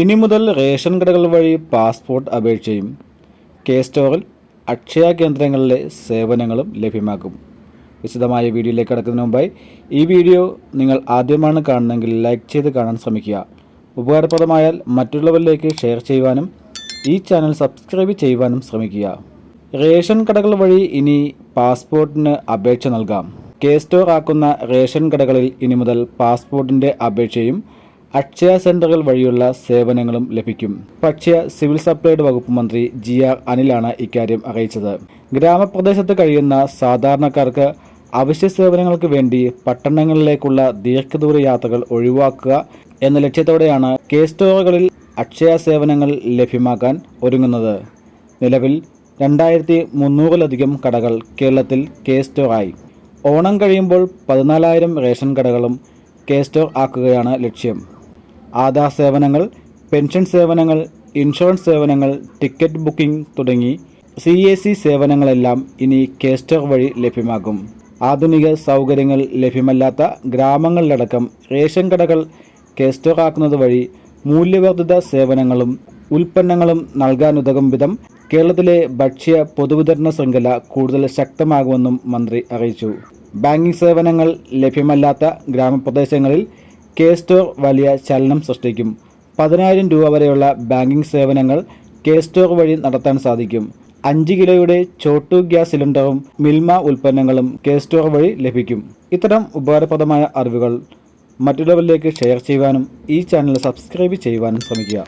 ഇനി മുതൽ റേഷൻ കടകൾ വഴി പാസ്പോർട്ട് അപേക്ഷയും കെ സ്റ്റോറിൽ അക്ഷയ കേന്ദ്രങ്ങളിലെ സേവനങ്ങളും ലഭ്യമാക്കും. വിശദമായ വീഡിയോയിലേക്ക് കടക്കുന്നതിന് മുമ്പായി ഈ വീഡിയോ നിങ്ങൾ ആദ്യമാണ് കാണുന്നതെങ്കിൽ ലൈക്ക് ചെയ്ത് കാണാൻ ശ്രമിക്കുക. ഉപകാരപ്രദമായാൽ മറ്റുള്ളവരിലേക്ക് ഷെയർ ചെയ്യുവാനും ഈ ചാനൽ സബ്സ്ക്രൈബ് ചെയ്യുവാനും ശ്രമിക്കുക. റേഷൻ കടകൾ വഴി ഇനി പാസ്പോർട്ടിന് അപേക്ഷ നൽകാം. കെ സ്റ്റോർ ആക്കുന്ന റേഷൻ കടകളിൽ ഇനി മുതൽ പാസ്പോർട്ടിന്റെ അപേക്ഷയും അക്ഷയ സെന്ററുകൾ വഴിയുള്ള സേവനങ്ങളും ലഭിക്കും. ഭക്ഷ്യ സിവിൽ സപ്ലൈഡ് വകുപ്പ് മന്ത്രി ജി ആർ അനിലാണ് ഇക്കാര്യം അറിയിച്ചത്. ഗ്രാമപ്രദേശത്ത് കഴിയുന്ന സാധാരണക്കാർക്ക് അവശ്യ സേവനങ്ങൾക്ക് വേണ്ടി പട്ടണങ്ങളിലേക്കുള്ള ദീർഘദൂര യാത്രകൾ ഒഴിവാക്കുക എന്ന ലക്ഷ്യത്തോടെയാണ് കെ സ്റ്റോറുകളിൽ അക്ഷയ സേവനങ്ങൾ ലഭ്യമാക്കാൻ ഒരുങ്ങുന്നത്. നിലവിൽ രണ്ടായിരത്തി മുന്നൂറിലധികം കടകൾ കേരളത്തിൽ കെ സ്റ്റോറായി. ഓണം കഴിയുമ്പോൾ പതിനാലായിരം റേഷൻ കടകളും കെ സ്റ്റോർ ആക്കുകയാണ് ലക്ഷ്യം. ആധാർ സേവനങ്ങൾ പെൻഷൻ സേവനങ്ങൾ ഇൻഷുറൻസ് സേവനങ്ങൾ ടിക്കറ്റ് ബുക്കിംഗ് തുടങ്ങി സി എ സി സേവനങ്ങളെല്ലാം ഇനി കേസ്റ്റർ വഴി ലഭ്യമാകും. ആധുനിക സൗകര്യങ്ങൾ ലഭ്യമല്ലാത്ത ഗ്രാമങ്ങളിലടക്കം റേഷൻ കടകൾ കേസ്റ്റർ ആക്കുന്നത് വഴി മൂല്യവർദ്ധിത സേവനങ്ങളും ഉൽപ്പന്നങ്ങളും നൽകാനുതകും വിധം കേരളത്തിലെ ഭക്ഷ്യ പൊതുവിതരണ ശൃംഖല കൂടുതൽ ശക്തമാകുമെന്നും മന്ത്രി അറിയിച്ചു. ബാങ്കിംഗ് സേവനങ്ങൾ ലഭ്യമല്ലാത്ത ഗ്രാമപ്രദേശങ്ങളിൽ കെ സ്റ്റോർ വലിയ ചലനം സൃഷ്ടിക്കും. പതിനായിരം രൂപ വരെയുള്ള ബാങ്കിംഗ് സേവനങ്ങൾ കെ സ്റ്റോർ വഴി നടത്താൻ സാധിക്കും. അഞ്ച് കിലോയുടെ ചോട്ടു ഗ്യാസ് സിലിണ്ടറും മിൽമ ഉൽപ്പന്നങ്ങളും കെ സ്റ്റോർ വഴി ലഭിക്കും. ഇത്തരം ഉപകാരപ്രദമായ അറിവുകൾ മറ്റുള്ളവരിലേക്ക് ഷെയർ ചെയ്യുവാനും ഈ ചാനൽ സബ്സ്ക്രൈബ് ചെയ്യുവാനും ശ്രമിക്കുക.